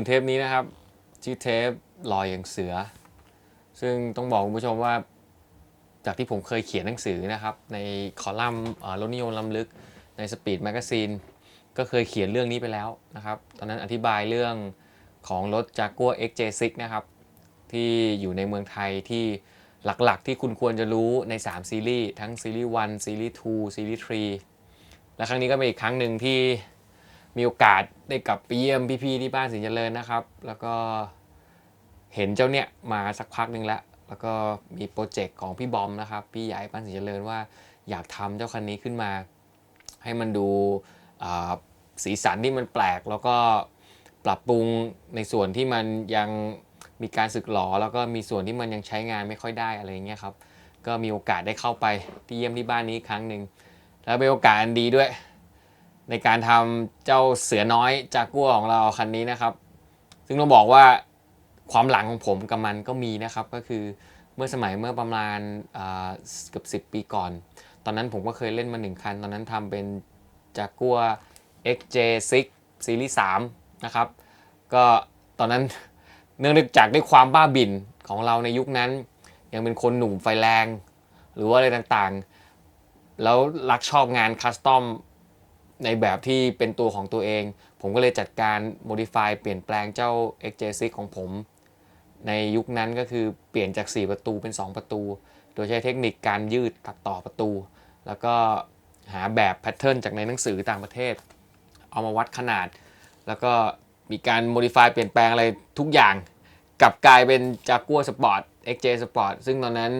ถึงเทปนี้นะครับชื่อเทปลอยอย่างเสือ ซึ่งต้องบอกคุณผู้ชมว่า จากที่ผมเคยเขียนหนังสือนะครับ ในคอลัมน์รถนิยมล้ำลึกในสปีดแมกซีนก็เคยเขียนเรื่องนี้ไปแล้วนะครับ ตอนนั้นอธิบายเรื่องของรถ Jaguar XJ6 นะครับ ที่อยู่ในเมืองไทยที่หลักๆ ที่คุณควรจะรู้ใน 3 ซีรีส์ ทั้งซีรีส์1ซีรีส์2ซีรีส์3และครั้งนี้ก็เป็นอีกครั้งหนึ่งที่ มีโอกาสได้กลับไปเยี่ยมพี่ๆที่บ้านสินเจริญนะครับ แล้วก็เห็นเจ้าเนี่ยมาสักพักหนึ่งแล้ว แล้วก็มีโปรเจกต์ของพี่บอมนะครับ พี่ใหญ่บ้านสินเจริญว่าอยากทำเจ้าคันนี้ขึ้นมา ให้มันดูสีสันที่มันแปลก แล้วก็ปรับปรุงในส่วนที่มันยังมีการสึกหรอแล้วก็มีส่วนที่มันยังใช้งานไม่ค่อยได้อะไรเงี้ยครับ ก็มีโอกาสได้เข้าไปที่เยี่ยมที่บ้านนี้อีกครั้งหนึ่งแล้วเป็นโอกาสอันดีด้วย ในการทำเจ้าเสือน้อยจากกัวของเราคันนี้นะครับ ซึ่งต้องบอกว่าความหลังของผมกับมันก็มีนะครับ ก็คือเมื่อสมัยเมื่อประมาณเกือบ10 ปีก่อน ตอนนั้นผมก็เคยเล่นมาหนึ่งคัน ตอนนั้นทำเป็นจากกัว XJ6 ซีรีส์3นะครับ ก็ตอนนั้นเนื่องจากด้วยความบ้าบิ่นของเราในยุคนั้น ยังเป็นคนหนุ่มไฟแรง หรือว่าอะไรต่างๆ แล้วรักชอบงานคัสตอม ในแบบที่เป็นตัวของตัวเอง ผมก็เลยจัดการ modify เปลี่ยนแปลงเจ้า XJ6 ของผม ในยุคนั้นก็คือเปลี่ยนจาก 4 ประตูเป็น 2 ประตู โดยใช้เทคนิคการยืดตัดต่อประตู แล้วก็หาแบบแพทเทิร์นจากในหนังสือต่างประเทศ เอามาวัดขนาด แล้วก็มีการ modify เปลี่ยนแปลงอะไรทุกอย่างกลับกลายเป็น Jaguar Sport XJ Sport ซึ่งตอนนั้น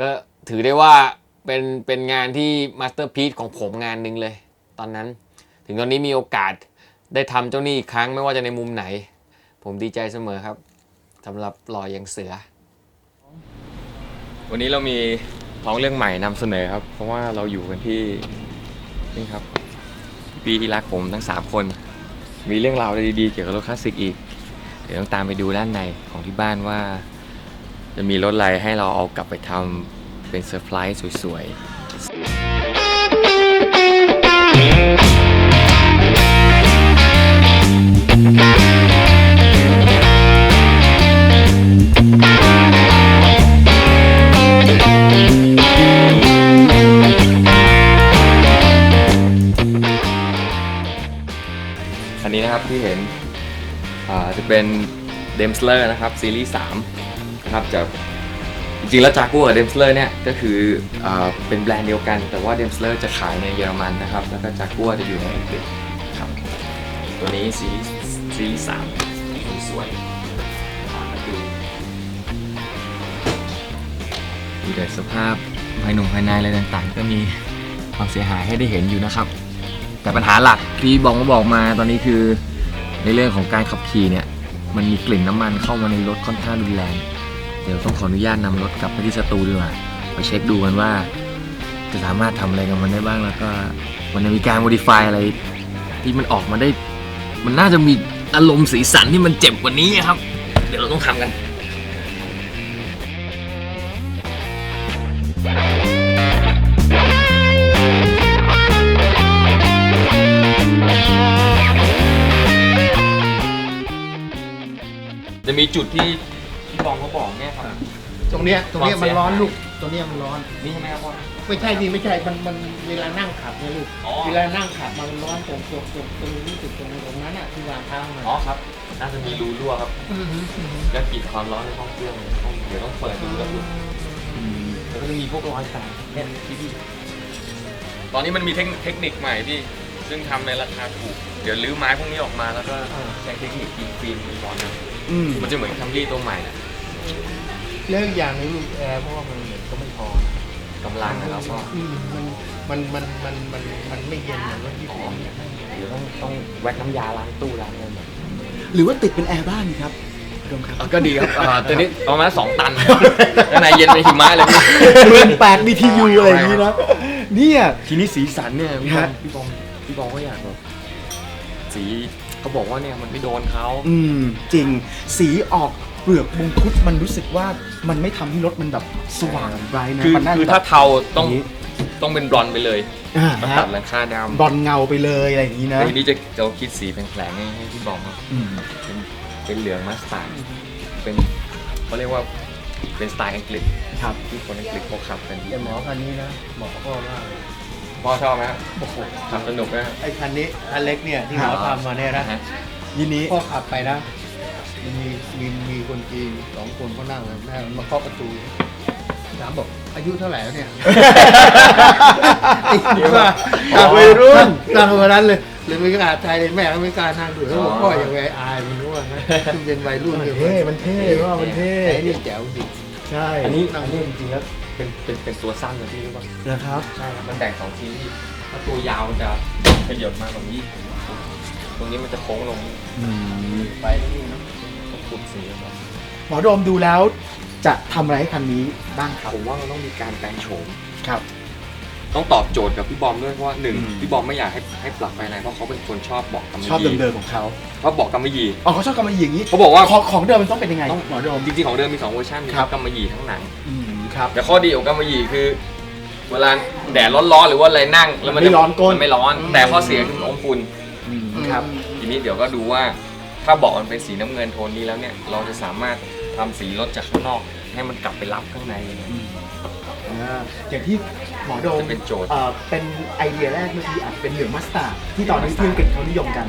ก็ถือได้ว่าเป็นเป็นงานที่มาสเตอร์พี e ของผมงานหนึ่งเลย ตอนนั้น ถึงตอนนี้มีโอกาสได้ทำเจ้าหนี่อีกครั้งไม่ว่าจะในมุมไหน ผมดีใจเสมอครับสำหรับรอยอยังเสือ วันนี้เรามีท้องเรื่องใหม่นำเสนอครับ เพราะว่าเราอยู่กันที่นี่ครับ ปีที่รักผมทั้ง 3 คน มีเรื่องราวอะไรดีๆเกี่ยวกับรถคลาสสิกอีก เดี๋ยวต้องตามไปดูด้านในของที่บ้านว่า จะมีรถอะไรให้เราเอากลับไปทำเป็นเซอร์ไพรส์สวยๆ อันนี้นะครับที่เห็นอ่าจะเป็นเดมสเลอร์นะครับซีรีส์3นะครับจะ จริงแล้วจากัวกับเดมสเลอร์เนี่ยก็คืออเป็นแบรนด์เดียวกัน แต่ว่าเดมสเลอร์จะขายในเยอรมันนะครับ แล้วก็จากัวจะอยู่ในอังกฤษครับตัวนี้ซีรีส์ซีรีส์3สวยอ่ามาดูดูแต่สภาพภายหนุ่มภายในอะไรต่างๆ ก็มีความเสียหายให้ได้เห็นอยู่นะครับ แต่ปัญหาหลักที่บอกมาบอกมาตอนนี้คือในเรื่องของการขับขี่เนี่ยมันมีกลิ่นน้ำมันเข้ามาในรถค่อนข้างรุนแรง เดี๋ยวต้องขออนุญาตนำรถกลับไปที่สตูดีกว่าไปเช็คดูกันว่า จะสามารถทำอะไรกับมันได้บ้างแล้วก็มันจะมีการ modify อะไร ที่มันออกมาได้ มันน่าจะมีอารมณ์สีสันที่มันเจ็บกว่านี้ครับ เดี๋ยวเราต้องทำกันจะมีจุดที่ องเขาบอกเนี่ยครับ ตรงเนี้ยตรงเนี้ยความมันเสียหายร้อนลูกตรงเนี้ยมันร้อน นี่ใช่ไหมครับพ่อ ไม่ใช่นี่ไม่ใช่ มันมันเวลานั่งขับเนี่ยลูก อ๋อ เวลานั่งขับมันร้อนตรงตรงตรงตรงนี้จุดตรงตรงนั้นอะที่วางเท้ามันอ๋อครับ น่าจะมีรูรั่วครับอืมอืมอืมและกลิ่นความร้อนในห้องเครื่องเลยต้องเดี๋ยวต้องเปิดดูแล้วดูแล้วก็จะมีพวกรอยแตกเนี่ยพี่พี่ตอนนี้มันมีเทคเทคนิคใหม่พี่ ซึ่งทำในราคาถูก เดี๋ยวรื้อไม้พวกนี้ออกมาแล้วก็ใช้เทคนิคยิงฟิล์มร้อนนะอืมมันจะเหมือนคัมรี่ตัวใหม่นะ แล้วอีกอย่างหนึงลูกแอร์เพราะว่ามันเหมือนก็ไม่พอกำลังนะครับพ่ออืมมันมันมันมันมันมันไม่เย็นเหมือนรถญี่ปุ่นเนี่ยเดี๋ยวต้องต้องแว็กน้ำยาล้างตู้ล้างอะไรแบบหรือว่าติดเป็นแอร์บ้านครับดมครับก็ดีครับอ่าตัวนี้ประมาณสองตันข้างในเย็นเป็นหิมะเลยพี่หมื่นแปด BTU อะไรอย่างนี้นะเนี่ย ทีนี้สีสันเนี่ยพี่บอฮะมพี่บอมพี่บอมก็อยากแบบสีเขาบอกว่าเนี่ยมันไม่โดนเขา อืม จริงสีออก เปลือกมงคุดมันรู้สึกว่ามันไม่ทำให้รถมันแบบสว่างไบรท์นะคือมันน่าคือจะถ้าเทาต้องอย่างนี้ต้องเป็นบลอนด์ไปเลยอ่ามาฮะตัดหลังคาดำบอลเงาไปเลยอะไรอย่างนี้นะแต่ทีนี้จะจะคิดสีแผลงๆให้ให้พี่บอมครับอืมเป็นเป็นเหลืองมัสตาร์ดเป็นเขาเรียกว่าเป็นสไตล์อังกฤษครับที่คนอังกฤษเขาขับกันแต่หมอคันนี้นะหมอพ่อมากเลยพ่อชอบไหมครับโอ้โหขับสนุกไหมครับ ไอ้คันนี้คันเล็กเนี่ยที่หมอทำมาเนี่ยนะฮะยินนี้พ่อขับไปนะ มันมีมีมีคนจีนสองคนเขานั่งแม่มาเคาะประตูถามบอกอายุเท่าไหร่แล้วเนี่ยเดี๋ยวว่าวัยรุ่น นั่งวันนั้นเลยเลยไม่กล้าทายเลยแม่ก็ไม่กล้านั่งดูเขาบอกพ่ออย่างไงอายมันรู้ว่านะมันเป็นวัยรุ่นมันอยู่เท่มันเท่ว่ามันเท่ไอ้นี่แจ๋วจริงใช่อันนี้อันนี้จริงๆแล้วเป็นเป็นเป็นตัวสั้นเลยพี่รู้ป่ะนะครับใช่ครับมันแบ่งสองชิ้นที่ถ้าตัวยาวมันจะขยบมาตรงนี้ ตรงนี้มันจะโค้งลงอืมไปนี่เนาะ ต้องขุดสีแล้วก็หมอโดมดูแล้วจะทำอะไรให้คันนี้บ้างครับ ผมว่ามันต้องมีการแปลงโฉม ครับ ต้องตอบโจทย์กับพี่บอมด้วยเพราะว่าหนึ่งอืม พี่บอมไม่อยากให้ให้ปรับไปไหนเพราะเขาเป็นคนชอบบอกกำมะหยี่ชอบเดิมๆของเขาเพราะบอกกำมะหยี่อ๋อเขาชอบกำมะหยี่อย่างนี้ เขาบอกว่าของของเดิมมันต้องเป็นยังไงต้องหมอโดม จริงๆของเดิมมีสองเวอร์ชันมีครับทั้งกำมะหยี่ทั้งหนัง อืมครับ แต่ข้อดีของกำมะหยี่คือ เวลาแดดร้อนๆหรือว่าอะไรนั่งแล้วมันไม่จะร้อนก้นมัไม่ร้อนแต่ข้อเสียคือมันอมฝุ่นอืมครับ ทีนี้เดี๋ยวก็ดูว่า ถ้าบอกมันเป็นสีน้ำเงินโทนนี้แล้วเนี่ยเราจะสามารถทำสีรถจากข้างนอก ให้มันกลับไปรับข้างในเนี่ยอ่าอย่างที่หมอโดมจะเป็นโจทย์เอ่อเป็นไอเดียแรกเมื่อกี้อาจเป็นเหลืองมัสตาร์ดที่ตอนนี้ที่อังกฤษเขานิยมกัน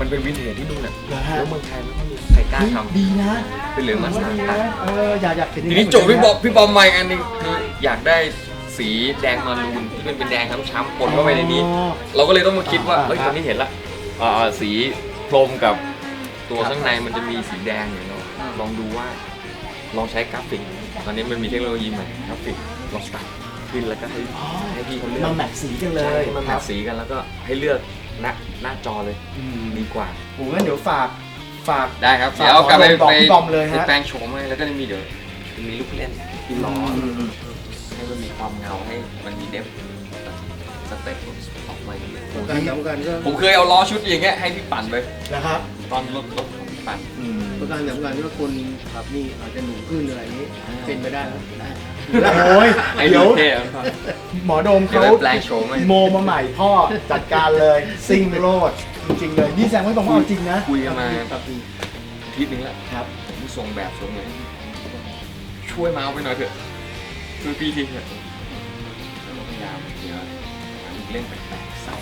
มันเป็นวินเทจที่นู่นน่ะเหรอฮะแล้วเมืองไทยไม่ค่อยมีใครกล้าเฮ้ยทดีนะำเป็นเหลืองมัสตาร์ดีดนะเอออยากอยากเห็นทีนี้โจทย์พี่บอมพี่บอมมาอีกอันหนึงคืออยากได้สีแดงมารูนที่เป็นเป็นแดงช้ำๆปนเข้าไปในนี้อ๋อเราก็เลยต้องมาคิดว่าอ่าเฮ้ยคตรับอนนี้เห็นละอ่าสี พรมกับตัวข้างในมันจะมีสีแดงอยู่เนาะลองดูว่า ลองใช้กราฟิก ตอนนี้มันมีเทคโนโลยีใหม่กราฟิกลองสตาร์ทขึ้นแล้วก็ให้อ๋อให้พี่เขาเลือกมาแมทสีกันเลใช่ยให้มันคแมรับทสีกันแล้วก็ให้เลือกหน้าหน้าจอเลยอืมดีกว่า โอ้งั้นเดี๋ยวฝากฝาก ได้ครับ ฝากเดี๋ยวเอากลับไปบอกไปพี่บอมเลยฮะ ไปแปลงโฉมให้แล้วก็จะมีเดี๋ยวจะมีลูกเล่นที่ล้อออืมอืมให้มันมีความเงาให้มันมีเดฟสเต็ปออก มาอย่างเงี้ยการสำคัญก็ผมเคยเอาล้อชุดอย่างเงี้ยให้พี่ปั่นไปนะครับตอนรถรถของพี่ปั่นอืมประการสำคัญว่าคนขับนี่อาจจะหนุ่มขึ้นอะไรอย่างนี้เป็นไปได้แล้วได้โอ้ยไอ้เดี๋ยวเท่หมอโดมเดี๋ยวเขาไปแปลงโฉมให้โมมาใหม่พ่อจัดการเลยซิงโรดจริงๆเลยนี่แสดงว่าต้องเอาจริงนะคุยกันมาครับดีอาทิตย์นึงแล้วครับ ผมส่งแบบส่งเลยช่วยมาเอาไปหน่อยเถอะช่วยพี่ทีเถอะแล้วก็พยายามเดี๋ยว หาเล่นแปลกๆเศร้า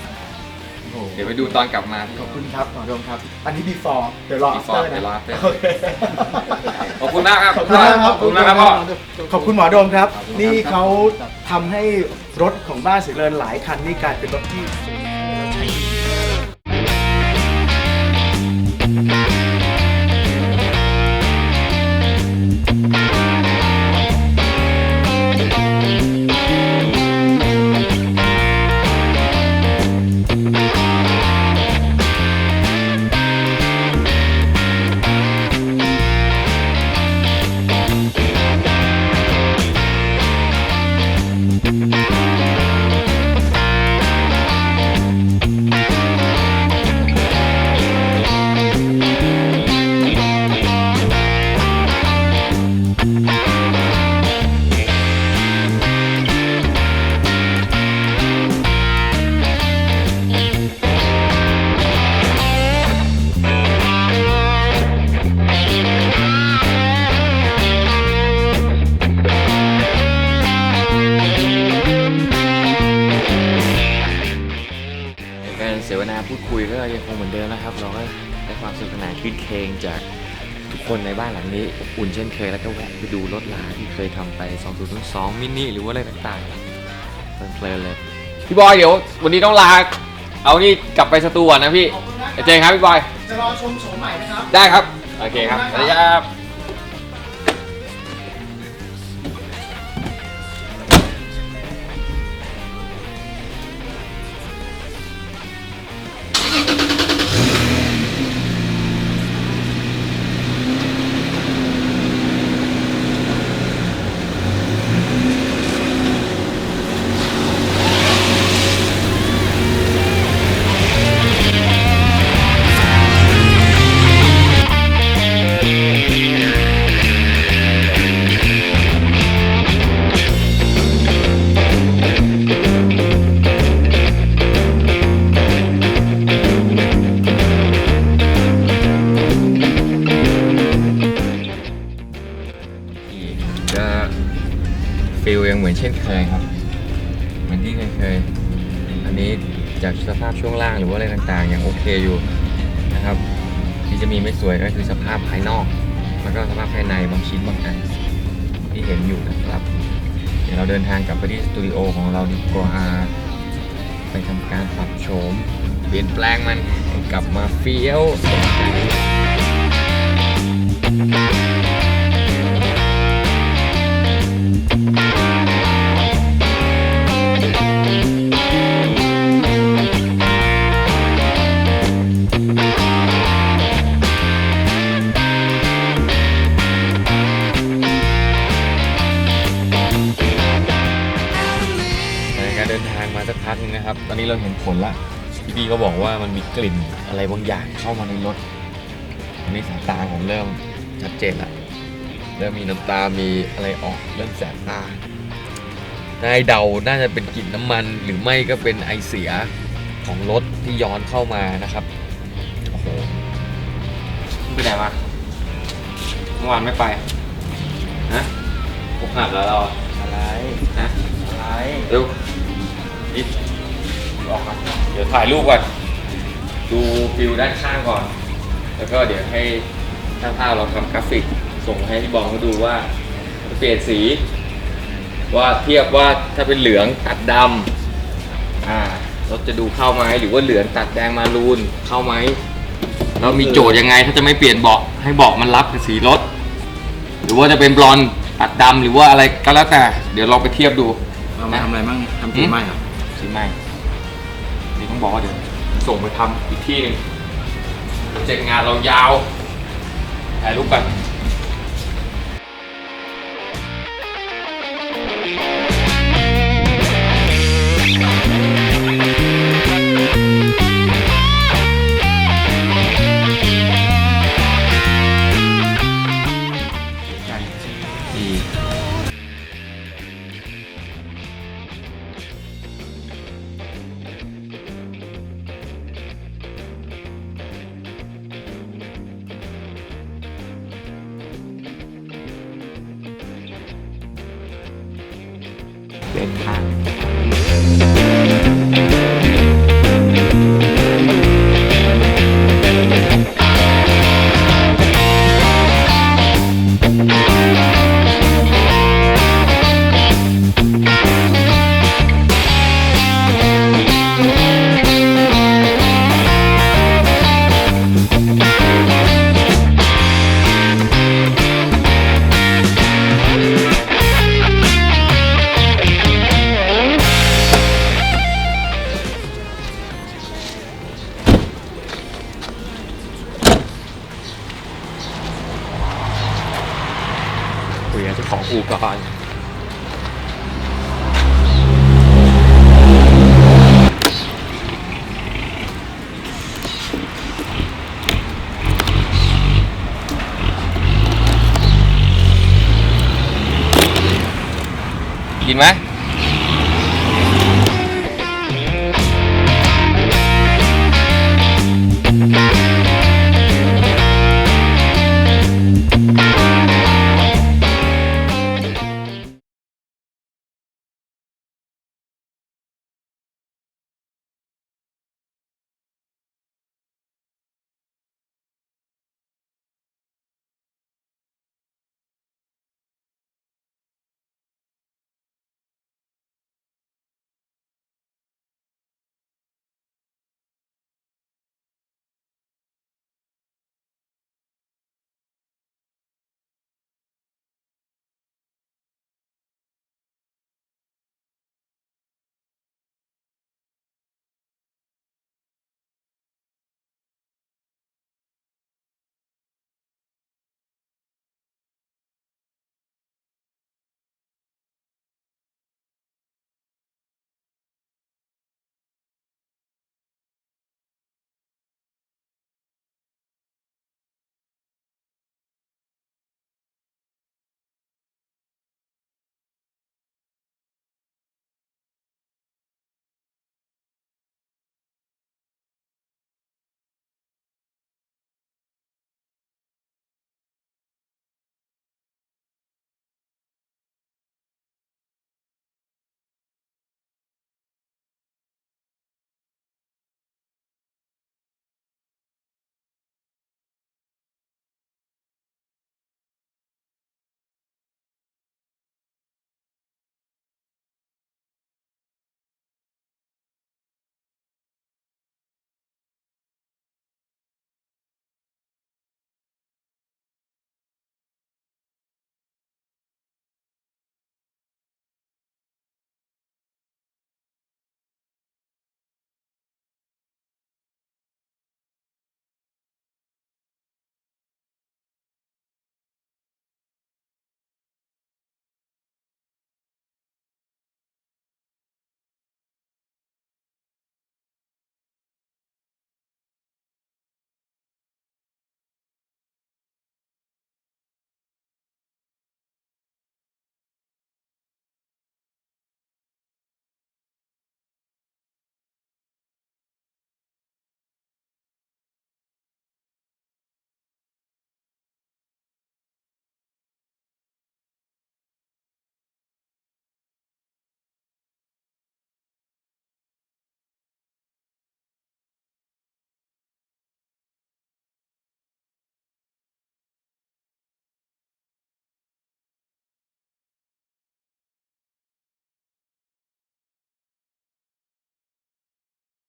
เดี๋ยวไปดูตอนกลับมาขอบคุณครับหมอโดมครับ อันนี้ before เดี๋ยวรอ Before after เดี๋ยวรอนะ after โอเค ขอบคุณมากครับขอบคุณมากครับ ขอบคุณมากครับพ่อ ขอบคุณหมอโดมครับขอบคุณครับนี่เขาทำให้รถของบ้านสิเรินหลายคันนี่กลายเป็นรถที่ คนในบ้านหลังนี้อบอุ่นเช่นเคยแล้วก็แวะไปดูรถลาที่เคยทำไป 2002มินิหรือว่าอะไรต่างๆเพลินๆเลย พี่บอยเดี๋ยว วันนี้ต้องลา เอานี่กลับไปสตูก่อนนะพี่ขอบคุณนะเจอกันครับพี่บอย จะรอชมโฉมใหม่นะครับ ได้ครับ โอเคครับสวัสดีครับ อเคอยู่นะครับ ที่จะมีไม่สวยก็คือสภาพภายนอก แล้วก็สภาพภายในบางชิ้นบางอันที่เห็นอยู่นะครับ เดี๋ยวเราเดินทางกลับไปที่สตูดิโอของเราดีกว่าไปทำการปรับโฉมเปลี่ยนแปลงมันกลับมาเฟี้ยวสดใส นึงนะครับ ตอนนี้เราเห็นผลละพี่พี่ก็บอกว่ามันมีกลิ่นอะไรบางอย่างเข้ามาในรถอันนี้สายตาผมเริ่มชัดเจนละเริ่มมีน้ำตา มีอะไรออก เริ่มแสบตาได้เดา น่าจะเป็นกลิ่นน้ำมัน หรือไม่ก็เป็นไอเสียของรถที่ย้อนเข้ามานะครับ โอ้โหมึงไปไหนมาเมื่อวานไม่ไป ฮะอกหักแล้วเราอะไร ฮะอะไรเร็วนิด ออกมาเดี๋ยวถ่ายรูปก่อน ดูฟิวด้านข้างก่อน แล้วก็เดี๋ยวให้ช่างภาพเราทำกราฟิก ส่งให้พี่บองเขาดูว่าจะเปลี่ยนสี ว่าเทียบว่าถ้าเป็นเหลืองตัดดำอ่ารถจะดูเข้าไหมหรือว่าเหลืองตัดแดงมารูนเข้าไหมแล้วมีโจทย์ยังไงถ้าจะไม่เปลี่ยนเบาะให้เบาะมันรับกับสีรถ หรือว่าจะเป็นบลอนด์ตัดดำหรือว่าอะไรก็แล้วแต่ เดี๋ยวลองไปเทียบดู เรามาทำอะไรบ้างทำสีไหมเหรอสีไหมนี่ ต้องบอกว่าเดี๋ยวส่งไปทำอีกที่หนึ่งโปรเจกต์งานเรายาวถ่ายรูปกัน ยเจ้าของอู่ก่อนกินไหม